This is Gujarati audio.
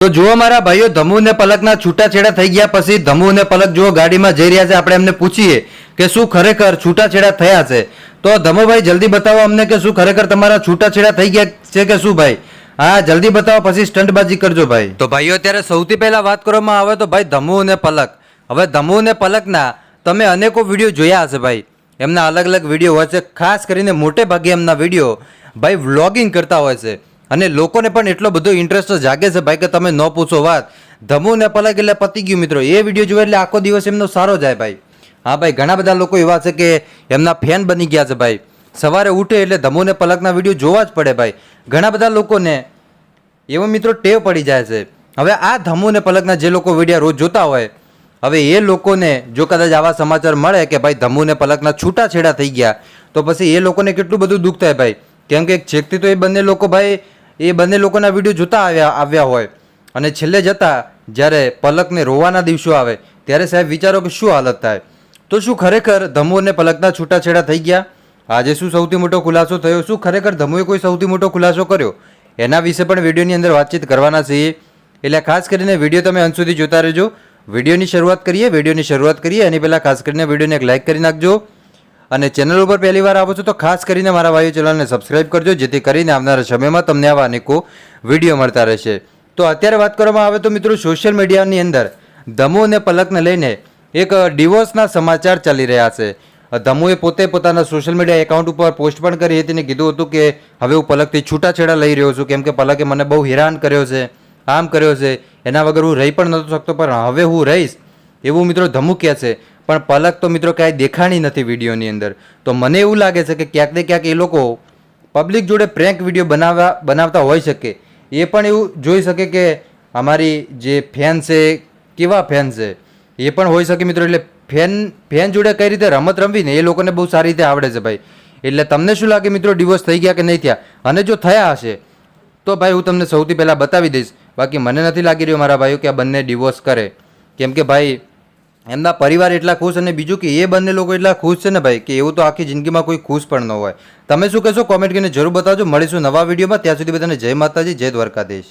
તો જુઓ મારા ભાઈઓ, ધમુ અને પલકના છૂટાછેડા થઈ ગયા પછી ધમુ અને પલક જુઓ, ગાડીમાં જઈ રહ્યા છે. આપણે એમને પૂછીએ કે શું ખરેખર છૂટાછેડા થયા છે. તો ધમુભાઈ, જલ્દી બતાવો અમને કે શું ખરેખર તમારા છૂટાછેડા થઈ ગયા છે કે શું ભાઈ? હા, જલ્દી બતાવો, પછી સ્ટંટબાજી કરજો ભાઈ. તો ભાઈઓ, અત્યારે સૌથી પહેલા વાત કરવામાં આવે તો ભાઈ ધમુ અને પલક. હવે ધમુ અને પલકના તમે અનેકો વીડિયો જોયા હશે ભાઈ. એમના અલગ અલગ વીડિયો હોય છે. ખાસ કરીને મોટે ભાગે એમના વીડિયો ભાઈ વ્લોગિંગ કરતા હોય છે. અને લોકોને પણ એટલો બધો ઇન્ટરેસ્ટ જાગે છે ભાઈ કે તમે ન પૂછો વાત. ધમુને પલક એટલે પતી ગયું મિત્રો. એ વીડિયો જોવે એટલે આખો દિવસ એમનો સારો જાય ભાઈ. હા ભાઈ, ઘણા બધા લોકો એવા છે કે એમના ફેન બની ગયા છે ભાઈ. સવારે ઉઠે એટલે ધમુને પલકના વીડિયો જોવા જ પડે ભાઈ. ઘણા બધા લોકોને એવો મિત્રો ટેવ પડી જાય છે. હવે આ ધમુને પલકના જે લોકો વિડીયા રોજ જોતા હોય, હવે એ લોકોને જો કદાચ આવા સમાચાર મળે કે ભાઈ ધમુને પલકના છૂટાછેડા થઈ ગયા, તો પછી એ લોકોને કેટલું બધું દુઃખ થાય ભાઈ. કેમ કે એક છેકથી તો એ બંને લોકો ભાઈ એ બંને લોકોના વીડિયો જોતા આવ્યા આવ્યા હોય. અને છેલ્લે જતા જ્યારે પલકને રોવાના દિવસો આવે, ત્યારે સાહેબ વિચારો કે શું હાલત થાય? તો શું ખરેખર ધમુ અને પલકના છૂટાછેડા થઈ ગયા? આજે શું સૌથી મોટો ખુલાસો થયો? શું ખરેખર ધમુએ કોઈ સૌથી મોટો ખુલાસો કર્યો? એના વિશે પણ વિડીયોની અંદર વાતચીત કરવાના છીએ. એટલે ખાસ કરીને વીડિયો તમે અંત સુધી જોતા રહેજો. વિડીયોની શરૂઆત કરીએ, વિડીયોની શરૂઆત કરીએ. એની પહેલાં ખાસ કરીને વિડીયોને એક લાઇક કરી નાખજો. અને ચેનલ ઉપર પહેલી વાર આવો છો તો ખાસ કરીને મારા વાયુ ચેનલને સબસ્ક્રાઇબ કરજો, જેથી કરીને આવનારા સમયમાં તમને આવા અનેકો વીડિયો મળતા રહેશે. તો અત્યારે વાત કરવામાં આવે તો મિત્રો સોશિયલ મીડિયાની અંદર ધમુ અને પલકને લઈને એક ડિવોર્સના સમાચાર ચાલી રહ્યા છે. ધમુએ પોતે પોતાના સોશિયલ મીડિયા એકાઉન્ટ ઉપર પોસ્ટ પણ કરી હતી અને કીધું હતું કે હવે હું પલકથી છૂટાછેડા લઈ રહ્યો છું, કેમ કે પલકે મને બહુ હેરાન કર્યો છે, આમ કર્યો છે, એના વગર હું રહી પણ નહોતો શકતો, પણ હવે હું રહીશ, એવું મિત્રો ધમુ કહે છે. પણ પલક તો મિત્રો કાંઈ દેખાણી નથી વિડીયોની અંદર. તો મને એવું લાગે છે કે ક્યાંક ને ક્યાંક એ લોકો પબ્લિક જોડે પ્રેન્ક વીડિયો બનાવવા, બનાવતા હોઈ શકે. એ પણ એવું જોઈ શકે કે અમારી જે ફેન છે, કેવા ફેન છે? એ પણ હોઈ શકે મિત્રો, એટલે ફેન ફેન જોડે કઈ રીતે રમત રમવી ને એ લોકોને બહુ સારી રીતે આવડે છે ભાઈ. એટલે તમને શું લાગે મિત્રો ડિવોર્સ થઈ ગયા કે નહીં થયા? અને જો થયા હશે, તો ભાઈ હું તમને સૌથી પહેલાં બતાવી દઈશ. બાકી મને નથી લાગી રહ્યું મારા ભાઈઓ કે આ બંને ડિવોર્સ કરે. કેમ કે ભાઈ એમના પરિવાર એટલા ખુશ અને બીજું કે એ બંને લોકો એટલા ખુશ છે ને ભાઈ કે એવું તો આખી જિંદગીમાં કોઈ ખુશ પણ ન હોય. તમે શું કહેશો? કોમેન્ટ કરીને જરૂર બતાવજો. મળીશું નવા વિડીયોમાં. ત્યાં સુધી બધાને જય માતાજી, જય દ્વારકાધીશ.